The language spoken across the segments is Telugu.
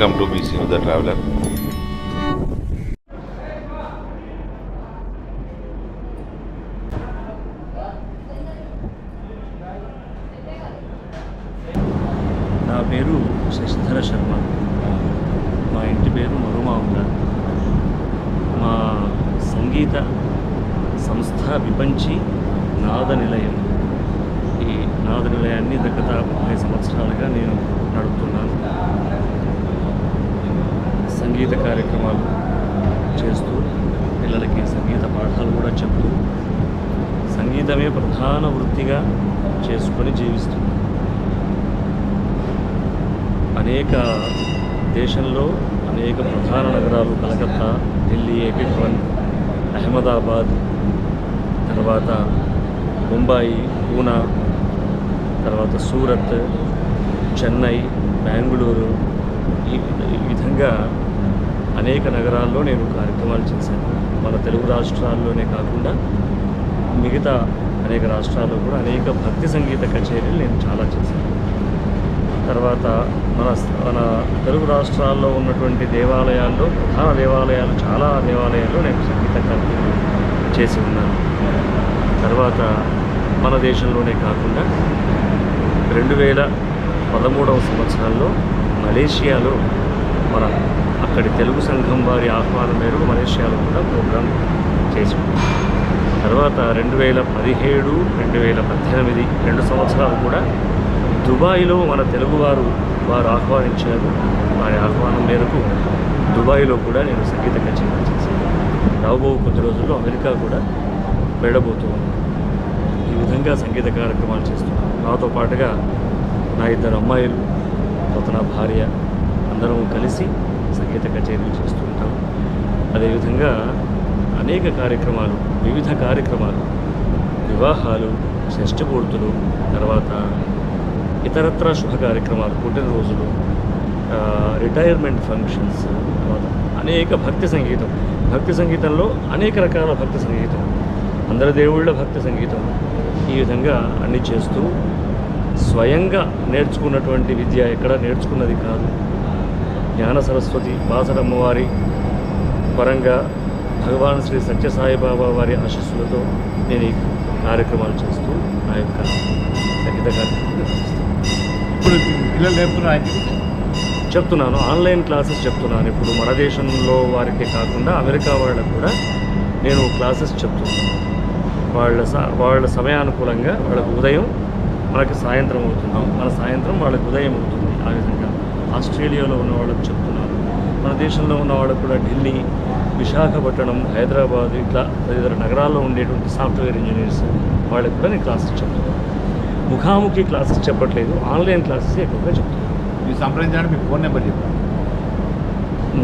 Welcome to BC the traveller నా పేరు శశిధర శర్మ. మా ఇంటి పేరు మరుమావుల మా సంగీత సంస్థ విపంచి నాద నిలయం. ఈ నాద నిలయాన్ని దగ్గర ముప్పై సంవత్సరాలుగా నేను నడుపుతున్నాను. సంగీత కార్యక్రమాలు చేస్తూ పిల్లలకి సంగీత పాఠాలు కూడా చెప్తూ సంగీతమే ప్రధాన వృత్తిగా చేసుకొని జీవిస్తుంది. అనేక దేశంలో అనేక ప్రధాన నగరాలు కలకత్తా ఢిల్లీ ఏపీవన్ అహ్మదాబాద్ తర్వాత ముంబాయి పూనా తర్వాత సూరత్ చెన్నై బెంగళూరు ఈ ఈ విధంగా అనేక నగరాల్లో నేను కార్యక్రమాలు చేశాను. మన తెలుగు రాష్ట్రాల్లోనే కాకుండా మిగతా అనేక రాష్ట్రాల్లో కూడా అనేక భక్తి సంగీత కచేరీలు నేను చాలా చేశాను. తర్వాత మన మన తెలుగు రాష్ట్రాల్లో ఉన్నటువంటి దేవాలయాల్లో ప్రధాన దేవాలయాలు చాలా దేవాలయాల్లో నేను సంగీత కార్యక్రమం చేసి ఉన్నాను. తర్వాత మన దేశంలోనే కాకుండా రెండు వేల పదమూడవ సంవత్సరంలో మలేషియాలో మన అక్కడి తెలుగు సంఘం వారి ఆహ్వానం మేరకు మలేషియాలో కూడా ప్రోగ్రాం చేసి తర్వాత రెండు వేల పదిహేడు రెండు వేల పద్దెనిమిది రెండు సంవత్సరాలు కూడా దుబాయ్లో మన తెలుగువారు వారు ఆహ్వానించారు. వారి ఆహ్వానం మేరకు దుబాయ్లో కూడా నేను సంగీత కచేరీ చేశాను. రాబో కొద్ది రోజుల్లో అమెరికా కూడా వెళ్ళబోతూ ఉన్నాను ఈ విధంగా సంగీత కార్యక్రమాలు చేస్తున్నాను. నాతో పాటుగా నా ఇద్దరు అమ్మాయిలు తర్వాత నా భార్య అందరం కలిసి సంగీత కచేరీలు చేస్తుంటాం అదేవిధంగా అనేక కార్యక్రమాలు వివిధ కార్యక్రమాలు వివాహాలు షష్టిపూర్తులు తర్వాత ఇతరత్ర శుభ కార్యక్రమాలు పుట్టినరోజులు రిటైర్మెంట్ ఫంక్షన్స్ తర్వాత అనేక భక్తి సంగీతం. భక్తి సంగీతంలో అనేక రకాల భక్తి సంగీతం. అందరి దేవుళ్ళ భక్తి సంగీతం ఈ విధంగా అన్ని చేస్తూ స్వయంగా నేర్చుకున్నటువంటి విద్య ఎక్కడ నేర్చుకున్నది కాదు. జ్ఞాన సరస్వతి బాసరమ్మవారి పరంగా భగవాన్ శ్రీ సత్యసాయిబాబా వారి ఆశీస్సులతో నేను ఈ కార్యక్రమాలు చేస్తూ నా యొక్క సంగీత నిర్వహిస్తాను ఇప్పుడు పిల్లలు చెప్తున్నాను. ఆన్లైన్ క్లాసెస్ చెప్తున్నాను. ఇప్పుడు మన దేశంలో వారికి కాకుండా అమెరికా వాళ్ళకు కూడా నేను క్లాసెస్ చెప్తున్నాను. వాళ్ళ స వాళ్ళ సమయానుకూలంగా వాళ్ళకు ఉదయం మనకి సాయంత్రం అవుతుంది మన సాయంత్రం వాళ్ళకి ఉదయం అవుతుంది. ఆ విధంగా ఆస్ట్రేలియాలో ఉన్న వాళ్ళకి చెప్తున్నాను మన దేశంలో ఉన్న వాళ్ళకు కూడా ఢిల్లీ విశాఖపట్నం హైదరాబాద్ ఇట్లా తదితర నగరాల్లో ఉండేటువంటి సాఫ్ట్వేర్ ఇంజనీర్స్ వాళ్ళకి కూడా నేను క్లాసెస్ చెప్తున్నాను. ముఖాముఖి క్లాసెస్ చెప్పట్లేదు. ఆన్లైన్ క్లాసెస్ ఎక్కువగా చెప్తున్నాను మీరు సంప్రదించడానికి మీ ఫోన్ నెంబర్ చెప్పండి.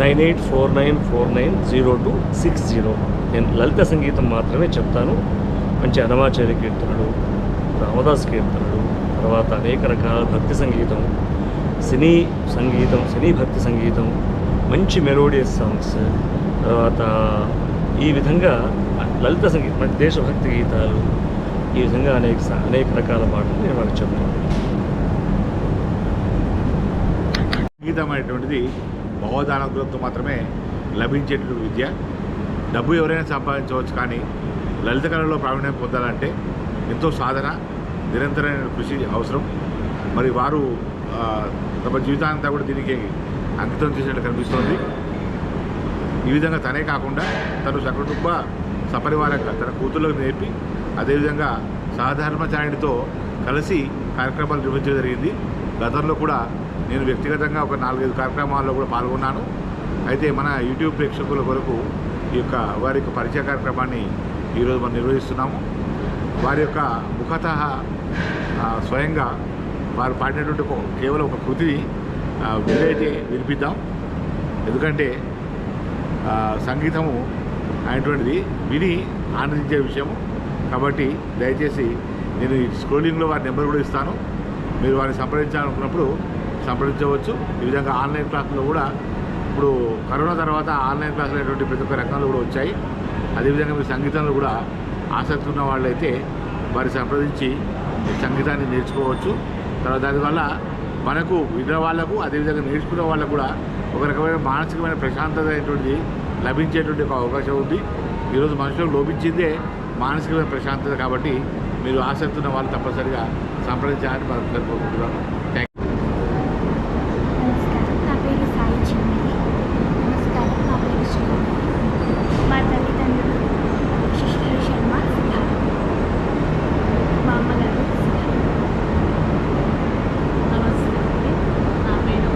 Nine eight four nine four nine zero two six zero. నేను లలిత సంగీతం మాత్రమే చెప్తాను. మంచి అనమాచార్య కీర్తనలు రామదాస్ కీర్తనలు తర్వాత అనేక రకాల భక్తి సంగీతం సినీ సంగీతం సినీ భక్తి సంగీతం మంచి మెలోడియస్ సాంగ్స్ తర్వాత ఈ విధంగా లలిత సంగీతం అంటే దేశభక్తి గీతాలు ఈ విధంగా అనేక అనేక రకాల పాటలు నేను వాళ్ళకి చెప్తాను సంగీతం అనేటువంటిది భగవదానుగ్రహంతో మాత్రమే లభించేటువంటి విద్య. డబ్బు ఎవరైనా సంపాదించవచ్చు కానీ లలిత కళలో ప్రావీణ్యం పొందాలంటే ఎంతో సాధన. నిరంతరమైన కృషి అవసరం. మరి వారు తమ జీవితాంతా కూడా దీనికి అంకితం చేసినట్టు కనిపిస్తోంది. ఈ విధంగా తనే కాకుండా తను సకుటుంబ సపరివారంగా తన కూతుర్లకు నేర్పి అదేవిధంగా సహధర్మచారిణితో కలిసి కార్యక్రమాలు నిర్వహించడం జరిగింది. గతంలో కూడా నేను వ్యక్తిగతంగా ఒక నాలుగైదు కార్యక్రమాల్లో కూడా పాల్గొన్నాను. అయితే మన యూట్యూబ్ ప్రేక్షకుల కొరకు ఈ యొక్క వారి యొక్క పరిచయ కార్యక్రమాన్ని ఈరోజు మనం నిర్వహిస్తున్నాము. వారి యొక్క ముఖత స్వయంగా వారు పాడినటువంటి కేవలం ఒక కృతి వీలైతే వినిపిద్దాం. ఎందుకంటే సంగీతము అనేటువంటిది విని ఆనందించే విషయము. కాబట్టి దయచేసి నేను స్క్రోలింగ్లో వారి నెంబర్ కూడా ఇస్తాను. మీరు వారిని సంప్రదించాలనుకున్నప్పుడు సంప్రదించవచ్చు. ఈ విధంగా ఆన్లైన్ క్లాసులో కూడా ఇప్పుడు కరోనా తర్వాత ఆన్లైన్ క్లాసులు అనేటువంటి ప్రతి ఒక్క రకాలు కూడా వచ్చాయి. అదేవిధంగా మీ సంగీతంలో కూడా ఆసక్తి ఉన్న వాళ్ళైతే వారి సంప్రదించి సంగీతాన్ని నేర్చుకోవచ్చు. తర్వాత దానివల్ల మనకు విన్న వాళ్ళకు అదేవిధంగా నేర్చుకున్న వాళ్ళకు కూడా ఒక రకమైన మానసికమైన ప్రశాంతత అనేటువంటిది లభించేటువంటి ఒక అవకాశం ఉంది. ఈరోజు మనుషులకు లోపించిందే మానసికమైన ప్రశాంతత కాబట్టి మీరు ఆసక్తి ఉన్న వాళ్ళు తప్పనిసరిగా సంప్రదించాలని మనం కోరుకుంటున్నాను. థ్యాంక్ నమస్కారం నా పేరు సాయి చిన్నది నమస్కారం నా పేరు శ్రీమతి మా తల్లిదండ్రులు శిశిర శర్మ సిద్ధార్థ మా అమ్మగారు సిద్ధార్థ నమస్తే అండి నా పేరు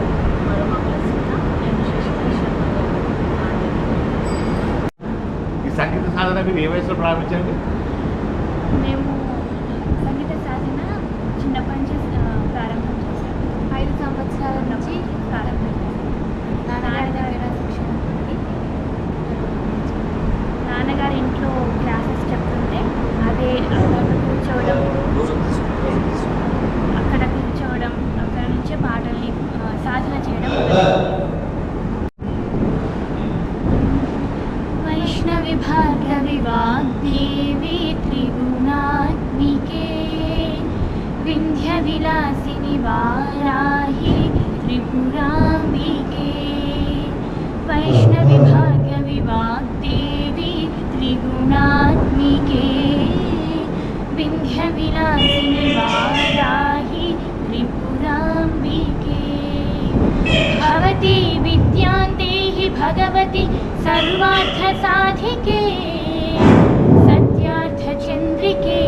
మరమల సీత నేను శశిధర్ శర్మ గారు ఈ సంగీత సాధన మీరు ఏ వయసులో ప్రారంభించండి. राघविवाग्देवे त्रिगुणात्मिके। विन्ध्यविलासिनि वाराहि वैष्णव वैष्णविभा भगवति सर्वार्थसाधिके सत्यार्थचन्द्रिके।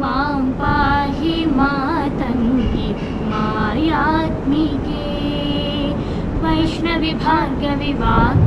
मां पाहि मायात्मिके। वैष्णविभाग्यविवाक्